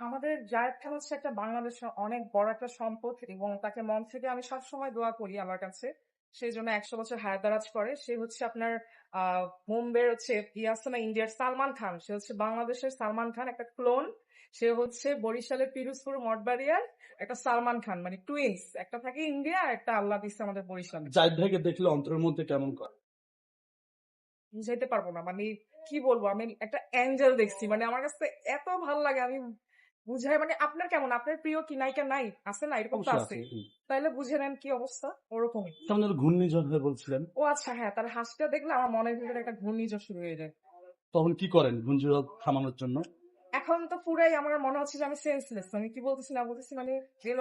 আমাদের জায়েদ খান হচ্ছে একটা বাংলাদেশের অনেক বড় একটা সম্পদ এবং তাকে মন থেকে আমি সবসময় দোয়া করি আমার কাছে। সেই জন্য একশো বছর হায়দারাজ করে। সে হচ্ছে আপনার আহ মুম্বের হচ্ছে ইয়াসনা ইন্ডিয়ার সালমান খান। সে হচ্ছে বাংলাদেশের সালমান খান একটা ক্লোন সে হচ্ছে বরিশালের পিরুজপুর মঠবাড়িয়ার একটা সালমান খান মানে টুইন্স একটা থাকে ইন্ডিয়া আর একটা আল্লাহ দিচ্ছে আমাদের বরিশাল। জাহিদ ভাইকে দেখলে অন্তরের মধ্যে কেমন করে? বুঝাইতে পারব না মানে কি বলব? আমি একটা অ্যাঞ্জেল দেখছি মানে আমার কাছে এত ভালো লাগে আমি বুঝাই মানে আপনার কেমন? আপনার প্রিয় কি? নায়িকা নাই? আছে না? এরকম তো আছে। তাইলে বুঝে নেন কি অবস্থা? ওরকমই। যেন ঘূর্ণিঝড় হয়ে বলছিলেন। ও আচ্ছা হ্যাঁ তার হাসিটা দেখলে আমার মনের ভিতরে একটা ঘূর্ণিঝড় শুরু হয়ে যায়। তখন কি করেন ঘূর্ণিঝড় থামানোর জন্য? এখন তো পুরাই আমার মনে হচ্ছে যে আমি সেন্সলেস মানে কি বলতেছি না বলতেছি মানে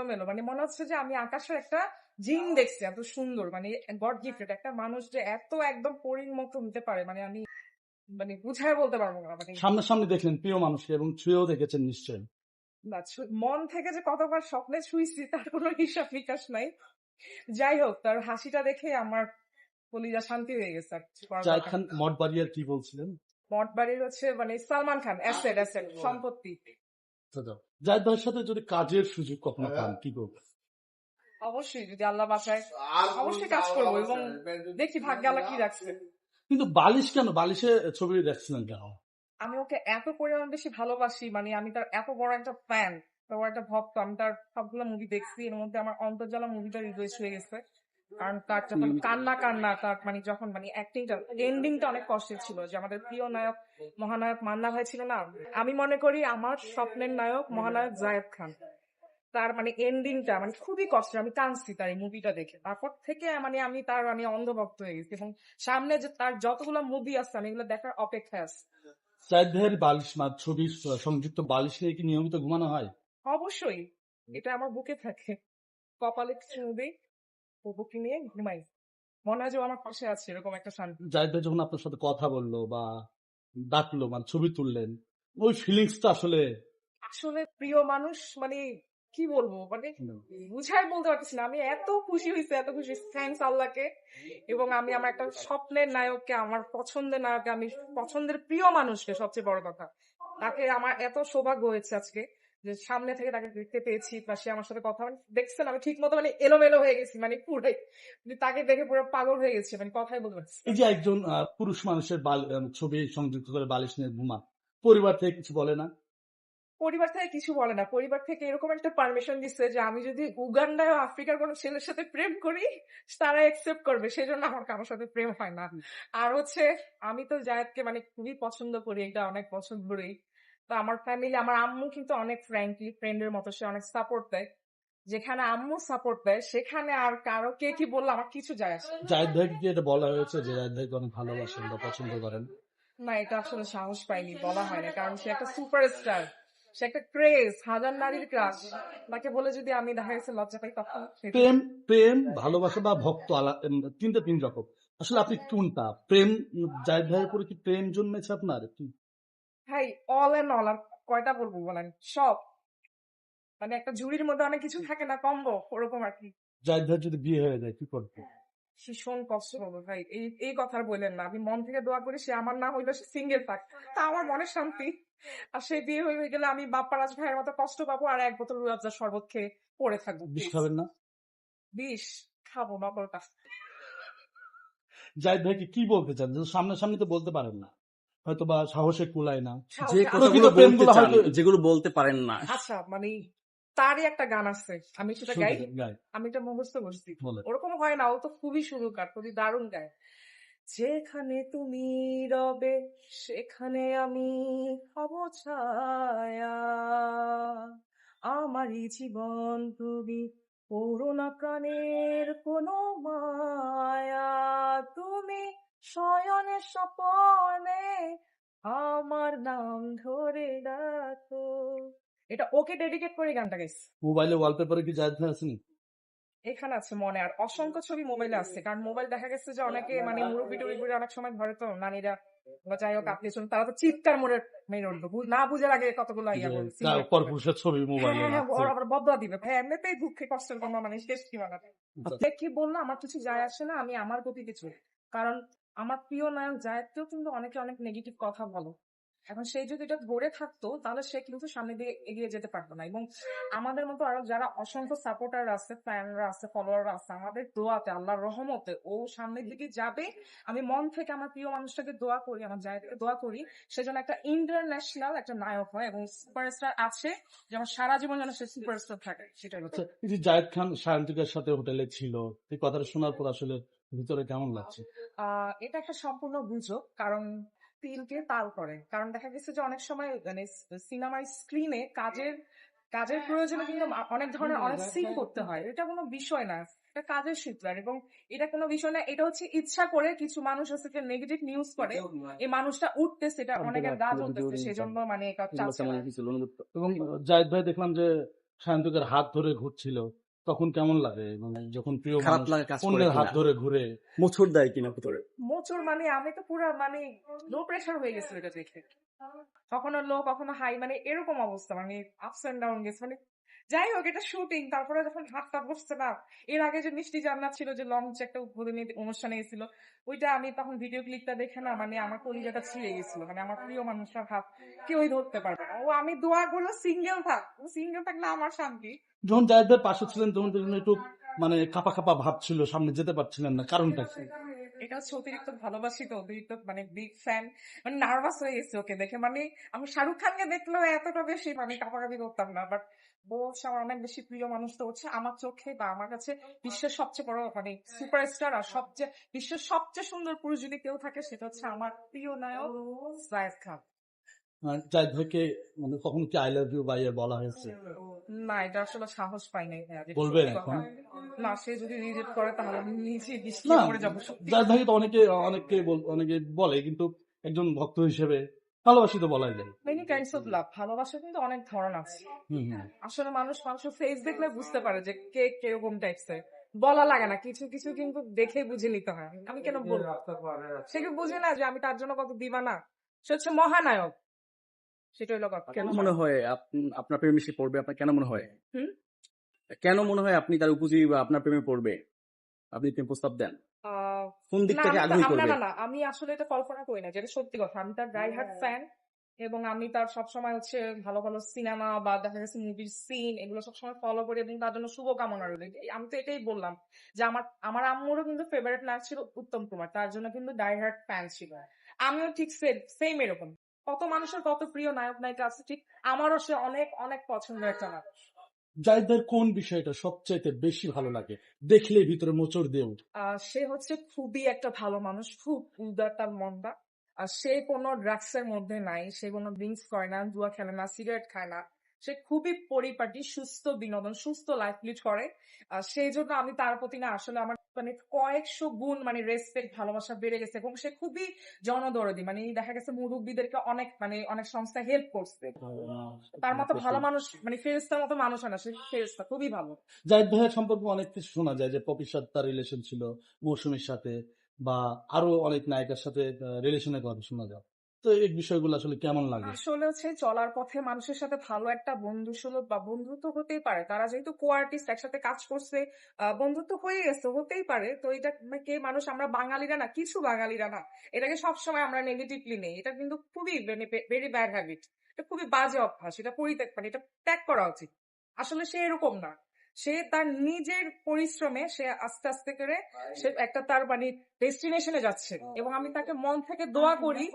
মেলো মানে মনে হচ্ছে যে আমি আকাশের একটা জিন দেখছি এত সুন্দর। মানে গড গিফটেড। একটা মানুষ যে এত একদম পরীর মতো হতে পারে মানে আমি মানে বুঝায় বলতে পারব না। মানে সামনাসামনি দেখলেন প্রিয় মানুষকে এবং ছুঁয়েও দেখেছেন নিশ্চয়ই। না, মন থেকে যে কতবার স্বপ্নে ছুঁইছি তার কোনো হিসাব নিকাশ নাই। যাই হোক তার হাসিটা দেখে আমার কলিজা শান্তি হয়ে গেছে দরকার খান কি বলছিলেন? মঠবাড়ির হচ্ছে মানে সালমান খান অ্যাসেট অ্যাসেট সম্পত্তি। জাহিদ ভাইয়ের সাথে যদি কাজের সুযোগ কখনো পান কি করবেন অবশ্যই যদি আল্লাহ বাঁচায় অবশ্যই কাজ করব এবং দেখি ভাগ্যে আল্লাহ কি রাখছে। কিন্তু বালিশ কেন? বালিশে ছবি দেখছিলেন কেন? আমি ওকে এত পরিমাণ বেশি ভালোবাসি মানে আমি তার এত বড় একটা ফ্যান বড় একটা ভক্ত আমি তার সবগুলো মুভি দেখছি এর মধ্যে আমার অন্তর্জালা মুভিটা হৃদয় হয়ে গেছে। কারণ তার যখন কান্না কান্না তার মানে যখন মানে অ্যাক্টিংটা এন্ডিংটা অনেক কষ্টের ছিল যে আমাদের প্রিয় নায়ক মহানায়ক মান্না ভাই ছিল না? আমি মনে করি আমার স্বপ্নের নায়ক মহানায়ক জায়েদ খান। তার মানে এন্ডিংটা মানে খুবই কষ্ট আমি কাঁদছি তার এই মুভিটা দেখে। তারপর থেকে মানে আমি তার আমি অন্ধভক্ত হয়ে গেছি এবং সামনে যে তার যতগুলো মুভি আছে আমি এগুলো দেখার অপেক্ষায় আছি। ভাইয়ের বালিশ মা ছবি সংযুক্ত বালিশ নিয়ে কি নিয়মিত ঘুমানো হয়? অবশ্যই। এটা আমার বুকে থাকে। কপালে ও বুকে নিয়ে ঘুমাই? মনে হয় যে আমার পাশে আছে এরকম একটা শান্তি। জাহিদ ভাই যখন আপনার সাথে কথা বলল বা ডাকলো মানে ছবি তুললেন ওই ফিলিংসটা আসলে আসলে প্রিয় মানুষ মানে কি বলব? মানে বুঝাই বলতে পারতেছি না। আমি এত খুশি হয়েছি এত খুশি থ্যাংকস আল্লাহকে। এবং আমি আমার একটা স্বপ্নের নায়ককে আমার পছন্দের নায়ককে আমি পছন্দের প্রিয় মানুষকে সবচেয়ে বড় কথা। তাকে আমার এত সৌভাগ্য হয়েছে আজকে যে সামনে থেকে তাকে দেখতে পেয়েছি বা সে আমার সাথে কথা মানে দেখছেন আমি ঠিক মতো মানে এলোমেলো হয়ে গেছি মানে পুরাই মানে তাকে দেখে পুরো পাগল হয়ে গেছি মানে কথাই বলতে পারছি এই যে একজন পুরুষ মানুষের ছবি সংযুক্ত করে বালিশ নিয়ে ঘুমা পরিবার থেকে কিছু বলে না। পরিবার থেকে কিছু বলে না। পরিবার থেকে এরকম একটা পারমিশন দিচ্ছে যে আমি যদি উগান্ডায় আফ্রিকার কোনো ছেলের সাথে প্রেম করি তারা একসেপ্ট করবে। সেজন্য আমার কারোর সাথে প্রেম হয় না। আর হচ্ছে আমি তো জায়েদকে মানে খুবই পছন্দ করি এটা অনেক পছন্দ করি। তো আমার ফ্যামিলি আমার আম্মু কিন্তু অনেক ফ্র্যাঙ্কলি ফ্রেন্ডের মতো সে অনেক সাপোর্ট দেয়। যেখানে আম্মু সাপোর্ট দেয় সেখানে আর কারও কে কি বলল আমার কিছু যায় আসে না। জাহিদ ভাইকে কি এটা বলা হয়েছে যে জাহিদ ভাইকে অনেক ভালোবাসেন বা পছন্দ করেন। না এটা আসলে সাহস পাইনি বলা হয় না কারণ সে একটা সুপারস্টার সে একটা ক্রেজ হাজার নারীর ক্রাশ তাকে বলে যদি আমি দেখা গেছে লজ্জা পাই তখন প্রেম প্রেম ভালোবাসা বা ভক্ত তিনটা তিন রকম। আসলে আপনি কোনটা? প্রেম জাহিদ ভাইয়ের উপরে কি প্রেম জন্মেছে আপনার? কি- ভাই অল এন্ড অল আর কয়টা বলব বলেন? সব। মানে একটা ঝুড়ির মধ্যে অনেক কিছু থাকে না কম্বো ওরকম আর কি। জাহিদ ভাইয়ের যদি বিয়ে হয়ে যায় কি করবে? ভীষণ কষ্ট হবে ভাই। এই এই কথা আর বললেন না। আমি মন থেকে দোয়া করি সে আমার না হইল সে সিঙ্গেল থাক। তা আমার মনের শান্তি। আর সে বিয়ে হয়ে গেলে আমি বাপ্পা রাজ ভাইয়ের মতো কষ্ট পাবো আর এক বোতল রুয়াবজার শরবত খেয়ে পড়ে থাকব। বিষ খাবেন না? বিষ খাব বাবাটা জাহিদ ভাইকে কি বলতে চান? যে সামনাসামনি তো বলতে পারেন না। হয়তো বা সাহসে কুলায় না। যে কথাগুলো বলতে চান। যেগুলো বলতে পারেন না। আচ্ছা মানে তারই একটা গান আছে। আমি সেটা গাই আমি এটা মুখস্থ করছি। ওরকম হয় না ও তো খুবই সুরকার খুবই দারুণ গায়। যেখানে তুমি রবে সেখানে আমি হব ছায়া। আমারই জীবন তুমি করোনা প্রাণের কোনো মায়া। তুমি শয়নে স্বপনে আমার নাম ধরে ডাকো। এটা ওকে ডেডিকেট করে গানটা গাইছি মোবাইলে ওয়ালপেপারে কি জাহিদ ভাই আছেন এখানে আছে মনে আর অসংখ্য ছবি মোবাইলে আছে কারণ মোবাইল দেখা গেছে যে অনেকে মানে মুরব্বি টুরব্বি অনেক সময় ধরে তো নানীরা বা যাই হোক আপনি শুনুন তারা তো চিৎকার মোড়ে মেরে উঠবে না বুঝার আগে কতগুলো ইয়া বলছি পরপুরুষের ছবি মোবাইলে হ্যাঁ হ্যাঁ আছে। আবার বদলা দিবে। ভাই এমনিতেই দুঃখে কষ্টের কোনো মানে শেষ সীমানা। নেই। আপনি কি বলল আমার কিছু যায় আসে না আমি আমার প্রতি কিছু। কারণ আমার প্রিয় নায়ক জায়দকেও কিন্তু অনেকে অনেক নেগেটিভ কথা বলো। এখন সে যদি এটা ধরে থাকতো তাহলে সে কিন্তু সামনে দিয়ে এগিয়ে যেতে পারতো না। এবং আমাদের মতো আরও যারা অসংখ্য সাপোর্টার আছে ফ্যানরা আছে ফলোয়াররা আছে আমাদের দোয়াতে আল্লাহর রহমতে ও সামনের দিকে যাবে। আমি মন থেকে আমার প্রিয় মানুষটাকে দোয়া করি আমার জায়গাকে দোয়া করি। সেজন্য একটা ইন্টারন্যাশনাল একটা নায়ক হয় এবং সুপারস্টার আছে যেমন সারা জীবন যেন সে সুপারস্টার থাকে সেটাই হচ্ছে। আচ্ছা এই যে জায়েদ খান সায়ন্তিকার সাথে হোটেলে ছিল এই কথাটা শোনার পর আসলে ভিতরে কেমন লাগছে? আহ এটা একটা সম্পূর্ণ গুজব কারণ তিলকে তাল করে। কারণ দেখা গেছে যে অনেক সময় মানে সিনেমার স্ক্রিনে কাজের কাজের প্রয়োজনে কিন্তু অনেক ধরনের অনেক সিন করতে হয়। এটা কোনো বিষয় না। এটা কাজের সূত্র। এবং এটা কোনো বিষয় না এটা হচ্ছে ইচ্ছা করে কিছু মানুষ হচ্ছে যে নেগেটিভ নিউজ করে এই মানুষটা উঠতেছে এটা অনেকের গা জ্বলতেছে সেজন্য মানে এটা চাচ্ছে এবং জায়েদ ভাই দেখলাম যে সায়ন্তিকার হাত ধরে ঘুরছিল। তখন কেমন লাগে? মানে যখন প্রিয় খারাপ লাগে কাজ করে হাত ধরে ঘুরে। মোচড় দেয় কিনা ভিতরে? মোচড় মানে আমি তো পুরো মানে লো প্রেসার হয়ে গেছিল এটা দেখে। কখনো লো কখনো হাই মানে এরকম অবস্থা মানে আপস এন্ড ডাউন গেছে মানে যাই হোক এটা শুটিং তারপরে যখন হাতটা বসছে না, এর আগে যে মিষ্টি জান্নাত ছিল, যে লঞ্চ একটা উদ্বোধনী অনুষ্ঠানে গেছিল, ওইটা আমি তখন ভিডিও ক্লিপটা দেখে না মানে আমার কলিজাটা ছিঁড়ে গেছিল মানে আমার প্রিয় মানুষটার হাত কেউই ধরতে পারবে ও, আমি দোয়া করল সিঙ্গেল থাক, ও সিঙ্গেল থাকলে আমার শান্তি। যখন জায়েদ ভাই পাশে ছিলেন, তখন একটু মানে কাপা কাপা ভাব ছিল, সামনে যেতে পারছিলেন না, কারণটা কি? এটা হচ্ছে অতিরিক্ত ভালোবাসি তো অতিরিক্ত মানে বিগ ফ্যান মানে নার্ভাস হয়ে গেছে ওকে দেখে। মানে আমি শাহরুখ খানকে দেখলেও এতটা বেশি মানে কাপাকাপি করতাম না বাট বোস আমার অনেক বেশি প্রিয় মানুষ তো হচ্ছে আমার চোখে বা আমার কাছে বিশ্বের সবচেয়ে বড় মানে সুপারস্টার আর সবচেয়ে বিশ্বের সবচেয়ে সুন্দর পুরুষ যদি কেউ থাকে সেটা হচ্ছে আমার প্রিয় নায়ক জায়েদ খান। আর জায়েদ ভাইকে মানে কখন কি আই লাভ ইউ বলা হয়েছে? না এটা আসলে সাহস পাই নাই বলবেন এখন? না সে যদি রিজেক্ট করে তাহলে আমি নিজে বৃষ্টি করে যাব জায়েদ তো অনেকে অনেকে অনেকে বলে কিন্তু একজন ভক্ত হিসেবে ভালোবাসি তো বলাই যায়। মেনি কাইন্ডস অফ লাভ ভালোবাসা কিন্তু অনেক ধরন আছে। আসলে মানুষ মানুষের ফেস দেখলে বুঝতে পারে যে কে কীরকম টাইপসের বলা লাগে না কিছু কিছু কিন্তু দেখে বুঝে নিতে হয়। আমি কেন বলব? সে কি বুঝে না যে আমি তার জন্য কত দিবা না সে হচ্ছে মহানায়ক। সেটা হলো কেন মনে হয় আপনার প্রেমে সে পড়বে? আপনার কেন মনে হয়? হুম? কেন মনে হয় আপনি তার উপযোগী বা আপনার প্রেমে পড়বে? আপনি প্রেম প্রস্তাব দেন। কোন দিক থেকে আমি আগ্রহী করবে? না না আমি আসলে এটা কল্পনা করি না যেটা সত্যি কথা। আমি তার ডাই হার্ট ফ্যান এবং আমি তার সবসময় হচ্ছে ভালো ভালো সিনেমা বা দেখা গেছে মুভির সিন এগুলো সবসময় ফলো করি এবং তার জন্য শুভকামনা রইল। আমি তো এটাই বললাম যে আমার আমার আম্মুরও কিন্তু ফেভারিট নায়ক ছিল উত্তম কুমার। তার জন্য কিন্তু ডাই হার্ট ফ্যান ছিল আমিও ঠিক সেম এরকম। কত মানুষের কত প্রিয় নায়ক নায়িকা আছে ঠিক আমারও সে অনেক অনেক পছন্দের একটা মানুষ ভাইয়ের কোন বিষয়টা সবচাইতে বেশি ভালো লাগে? দেখলে ভিতরে মোচড় দিয়ে সে হচ্ছে খুবই একটা ভালো মানুষ খুব উদার তার মনটা। আর সে কোনো ড্রাগস এর মধ্যে নাই সে কোনো ড্রিঙ্কস করে না জুয়া খেলে না সিগারেট খায় না। সে খুবই পরিপাটি সুস্থ বিনোদন সুস্থ লাইফ লিড করে। আর সেই জন্য আমি তার প্রতি না আসলে আমার মানে কয়েকশো গুণ মানে রেসপেক্ট ভালোবাসা বেড়ে গেছে এবং সে খুবই জনদরদি। মানে দেখা গেছে মুরব্বীদেরকে অনেক মানে অনেক সংস্থা হেল্প করছে। তার মতো ভালো মানুষ মানে ফেরেস্তার মতো মানুষ হয় না সে ফেরেস্তা খুবই ভালো। জাহিদ ভাইয়ের সম্পর্কে অনেক কিছু শোনা যায় যে পপির সাথে তার রিলেশন ছিল মৌসুমীর সাথে বা আরও অনেক নায়িকার সাথে রিলেশনের কথা শোনা যায়। তো এই বিষয়গুলো আসলে কেমন লাগে? আসলে হচ্ছে চলার পথে মানুষের সাথে ভালো একটা বন্ধু সুলভ বা বন্ধুত্ব হতেই পারে। তারা যেহেতু কো আর্টিস্ট একসাথে কাজ করছে বন্ধুত্ব হয়ে গেছে, হতেই পারে। তো এটা কে মানুষ, আমরা বাঙালিরা না, কিছু বাঙালিরা না। এটাকে সবসময় আমরা নেগেটিভলি নেই। এটা কিন্তু খুবই মানে ভেরি ব্যাড হ্যাবিট এটা খুবই বাজে অভ্যাস। এটা পরিত্যাগ মানে এটা ত্যাগ করা উচিত। আসলে সে এরকম না। সে তার নিজের পরিশ্রমে সে আস্তে আস্তে করে সে একটা তার মানে ডেস্টিনেশনে যাচ্ছে। এবং আমি তাকে মন থেকে দোয়া করি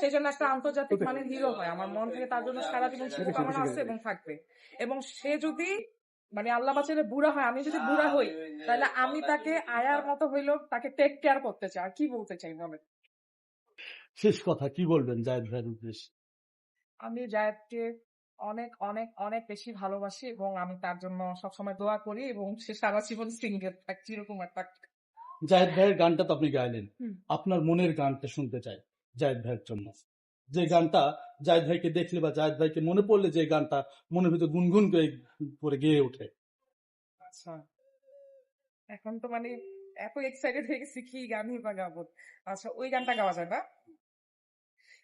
সেই জন্য একটা আন্তর্জাতিক মানের হিরো হয়। আমার মন থেকে তার জন্য সারা জীবন শুভকামনা আছে এবং থাকবে। এবং সে যদি মানে আল্লাহ বাঁচালে বুড়া হয় আমি যদি বুড়া হই তাহলে আমি তাকে আয়ার মতো হইলেও তাকে টেক কেয়ার করতে চাই। আর কি বলতে চাই বলে শেষ কথা কি বলবেন জায়েদ ভাইয়ের উদ্দেশ্যে? আমি জায়দকে অনেক অনেক অনেক বেশি ভালোবাসি এবং আমি তার জন্য সবসময় দোয়া করি এবং সে সারা জীবন সিঙ্গেল থাক চিরকুমার থাক। জায়েদ ভাইয়ের গানটা তো আপনি গাইলেন। আপনার মনের গানটা শুনতে চাই জায়েদ ভাইয়ের জন্য। যে গানটা জায়েদ ভাইকে দেখলে বা জায়েদ ভাইকে মনে পড়লে যে গানটা মনের ভিতরে গুনগুন করে করে গেয়ে ওঠে। আচ্ছা। এখন তো মানে এত এক্সাইটেড হয়ে গেছি কি গানই বা গাবো। আচ্ছা ওই গানটা গাওয়া যায় না